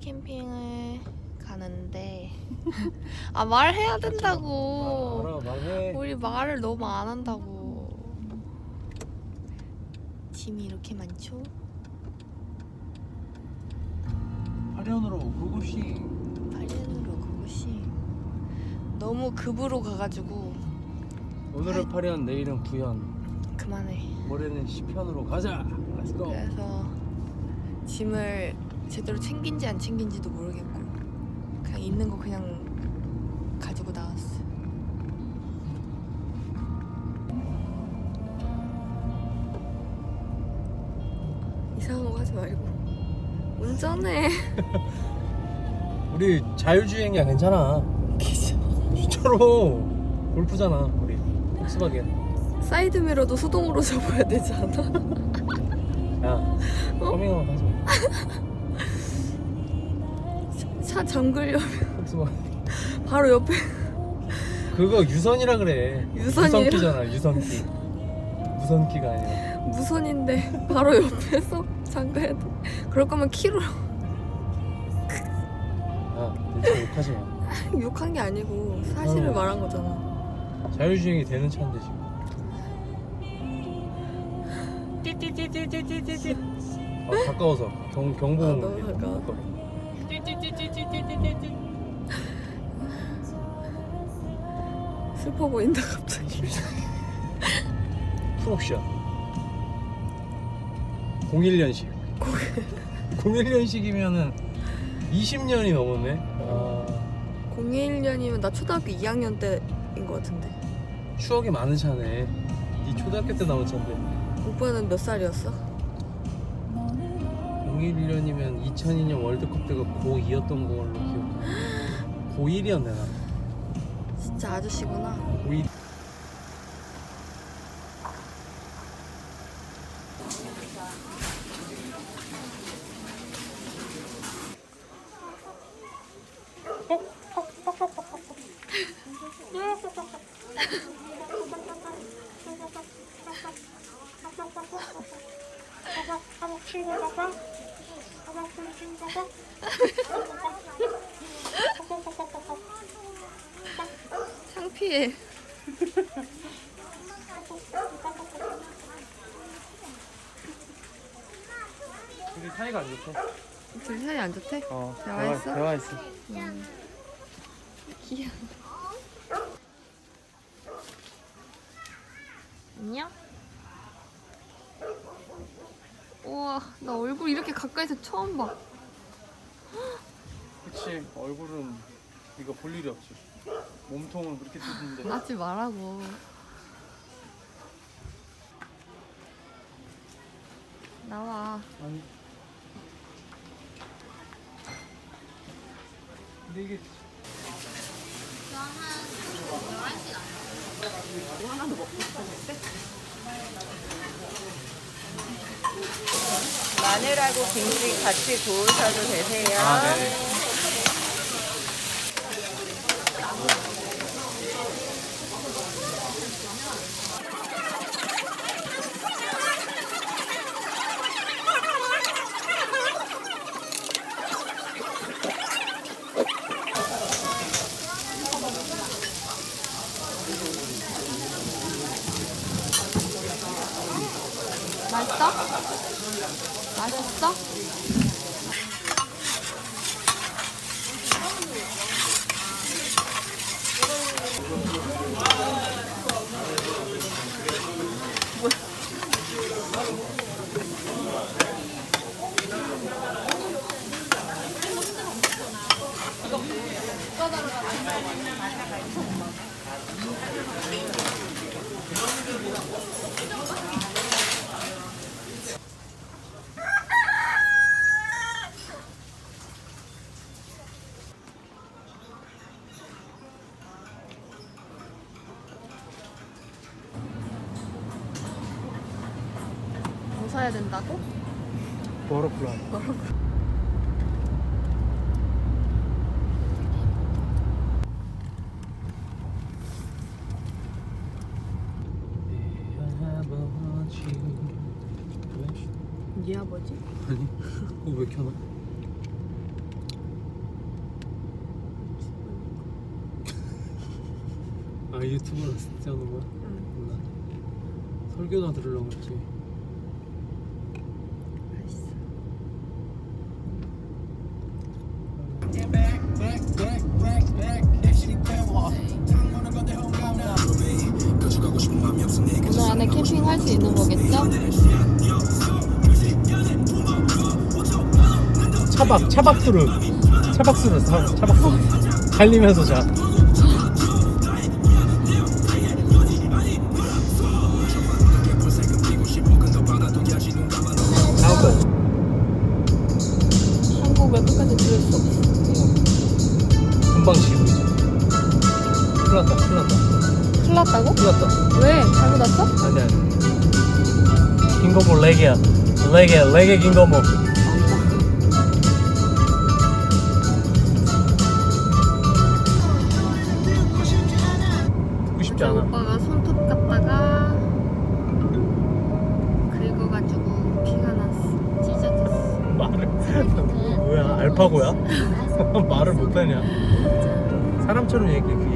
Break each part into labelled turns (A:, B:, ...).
A: 캠핑을 가는데. 아 말해야 된다고.
B: 알아 말해.
A: 우리 말을 너무 안 한다고. 짐이 이렇게 많죠?
B: 화련으로 그곳이
A: 발렌으로 그것이 너무 급으로 가가지고.
B: 오늘은 파련 내일은 부현.
A: 그만해.
B: 모레는 시편으로 가자. Go.
A: 그래서 짐을 제대로 챙긴지 안 챙긴지도 모르겠고 그냥 있는 거 그냥 가지고 나왔어. 이상한 거 하지 말고 운전해.
B: 우리 자율주행이야 괜찮아. 진짜로 골프잖아 우리 폭스바겐.
A: 사이드 미러도 수동으로 접어야 되지 않아?
B: 야 커밍아웃 하지 마.
A: 차 잠글려면
B: 폭스바겐.
A: 바로 옆에
B: 그거 유선이라 그래.
A: 유선이라?
B: 무선키잖아 유선키. 무선키가 아니라.
A: 무선인데 바로 옆에서 잠가야 돼. 그럴 거면 키로
B: 야 대체 욕하지 마.
A: 욕한 게 아니고 사실을
B: 어.
A: 말한 거잖아.
B: 자율주행이 되는 차인데 지금. 아 가까워서 경 경보음.
A: 아, 너무 가까워. 슬퍼 보인다 갑자기.
B: 풀옵션 01년식 01년식이면은 20년이 넘었네 아,
A: 01년이면 나 초등학교 2학년 때인 것 같은데.
B: 추억이 많은 차네 네 초등학교 때 나온 차인데
A: 오빠는 몇 살이었어?
B: 01년이면 2002년 월드컵 때가 고2였던 걸로 기억해 고1이었네 나
A: 진짜 아저씨구나.
B: 고1
A: 창피해.
B: 둘이 사이가 안 좋대
A: 둘 사이 안 좋대?
B: 어
A: 대화했어?
B: 대화했어
A: 귀여워. 안녕? 우와, 나 얼굴 이렇게 가까이서 처음 봐.
B: 그치 얼굴은 이거 볼 일이 없지 몸통은 그렇게 뜯는데
A: 하지 말라고. 나와.
B: 아니 근데 이게
C: 마늘하고 김치 같이 구우셔도 되세요.
B: 아 네네
A: 맛있어? 맛있어? 뭐 사야 된다고?
B: 버터플라이
A: 네 아버지?
B: 아니 그거 왜 켜놔? 아 유튜브로 하는 거야?
A: 응.
B: 몰라 설교나 들으려고 했지
A: 알았어. 오늘 안에 캠핑 할 수 있는 거겠죠?
B: 차박 차박 수를 차박 수를 사 차박 수 달리면서 자
A: 났다고?
B: 났다
A: 왜? 잘못 왔어?
B: 아니 아니 김건모 레게야 레게 레게 김건모 듣고 싶지 않아
A: 오빠가 손톱 깎다가 긁어가지고 피가 났어. 찢어졌어.
B: 말을 뭐야 알파고야? 말을 못하냐 사람처럼 얘기해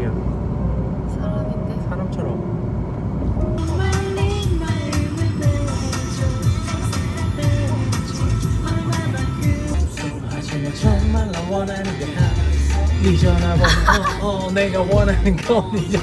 B: 하지마 정말 나 원하는 게 하나 네 전화번호. 어, 어, 내가 원하는 건 이제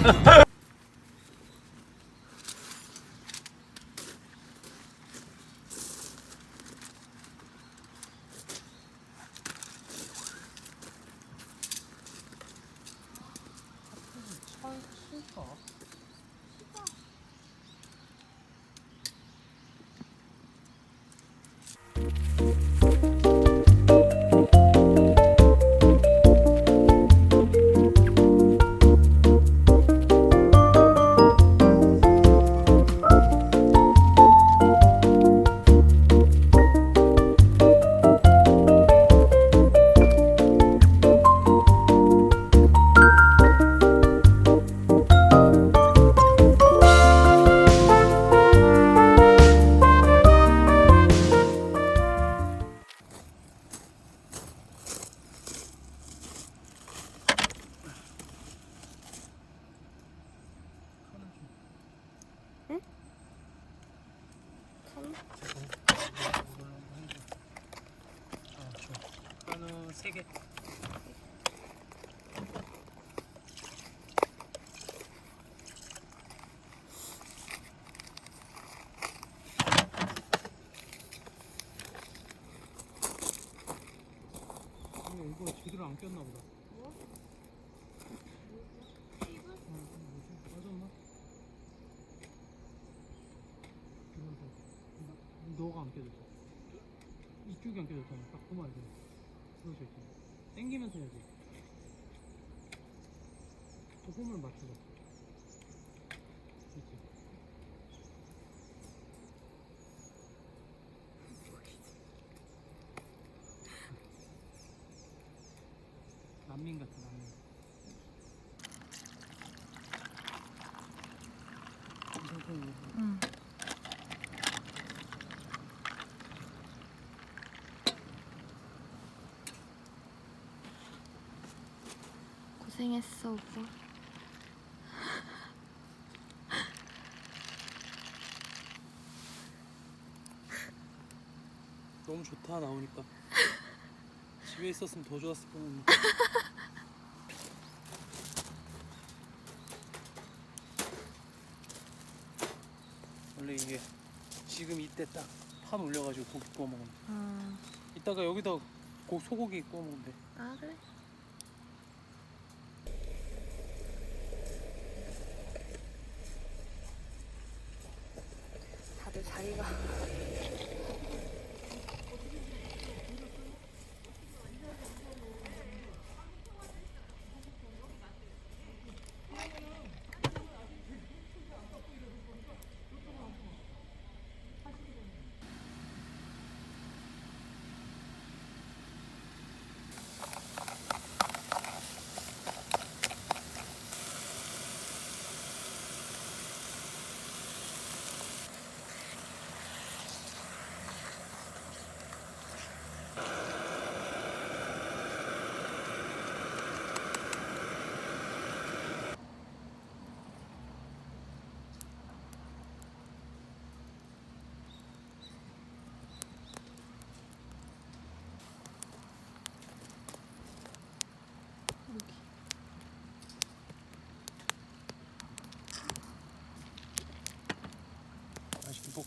B: 이거 제대로 안 꼈나 보다. 뭐? 빠졌나? 너가 안 껴졌어. 이쪽이 안 껴졌잖아. 딱 보면 알지. 그러고 있잖아. 당기면서 해야지. 또 홈을 맞추자. 난민 같아, 난민.
A: 응. 고생했어 오빠.
B: 너무 좋다 나오니까 집에 있었으면 더 좋았을 뻔했네 원래 이게 지금 이때 딱 판 올려가지고 고기 구워 먹으면 돼.
A: 아,
B: 이따가 여기다 고, 소고기 구워 먹으면 돼
A: 아 그래?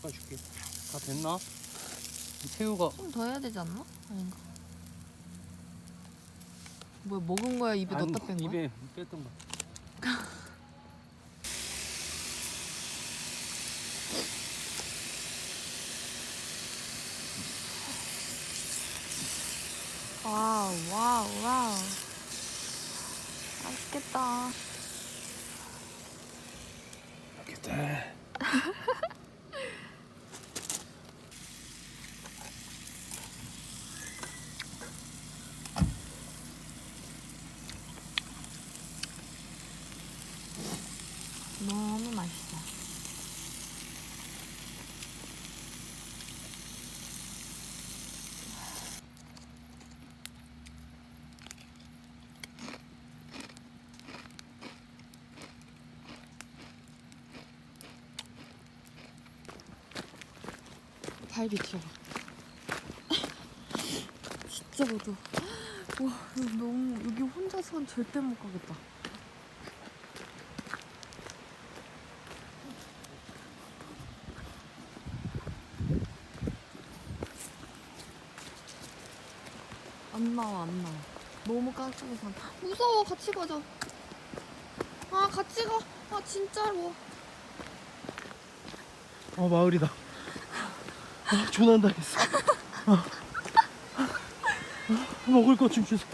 B: 없나? 새우가
A: 좀 더 해야 되지 않나? 아닌가? 뭐야 먹은 거야 입에
B: 아니,
A: 넣었다 뺀 거야?
B: 입에 뺐던 거.
A: 와우 와우 와우 맛있겠다 너무 맛있어 발 비춰봐 진짜 더워 와 이거 너무 여기 혼자서는 절대 못 가겠다. 안 나와 안 나와. 너무 깜짝해서 무서워 같이 가자. 아 같이 가 아 진짜로.
D: 어 마을이다. 아, 조난 당했어. 아. 아, 먹을 것 좀 주세요.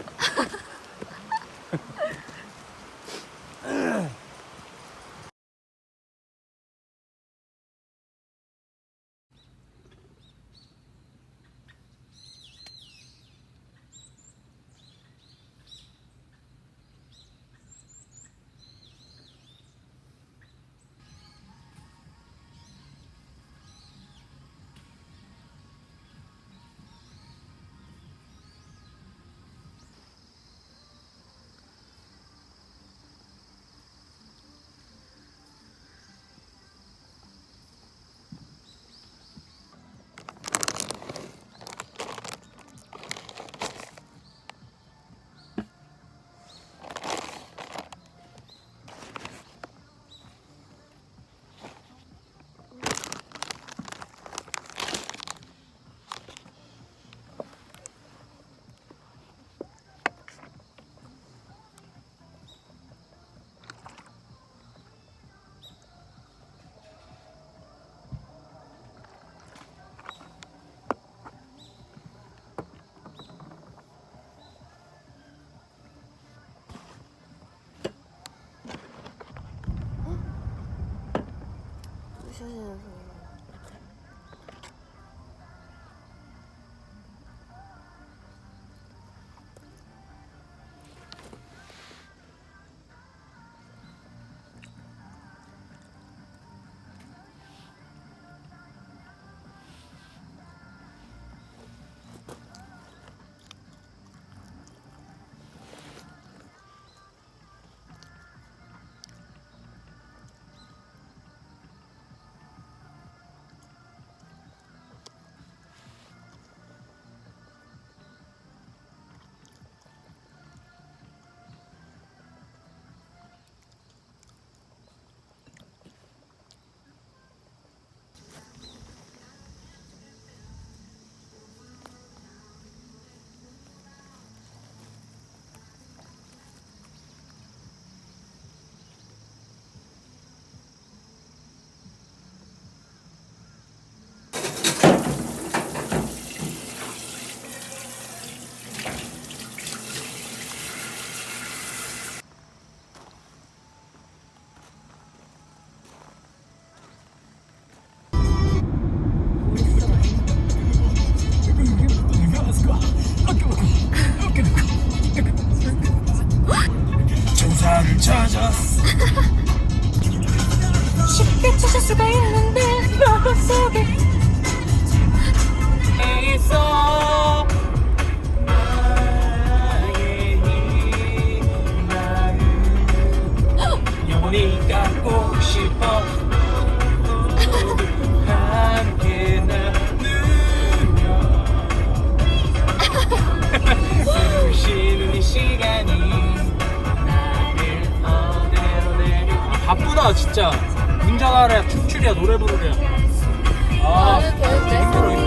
A: 嗯 손이 닿고
B: 싶어 함께 나누며 숨쉬는 이 시간이 나를 어디로 내려 바쁘다 진짜. 문장하랴 춤추랴 노래 부르랴 아, 아 힘들어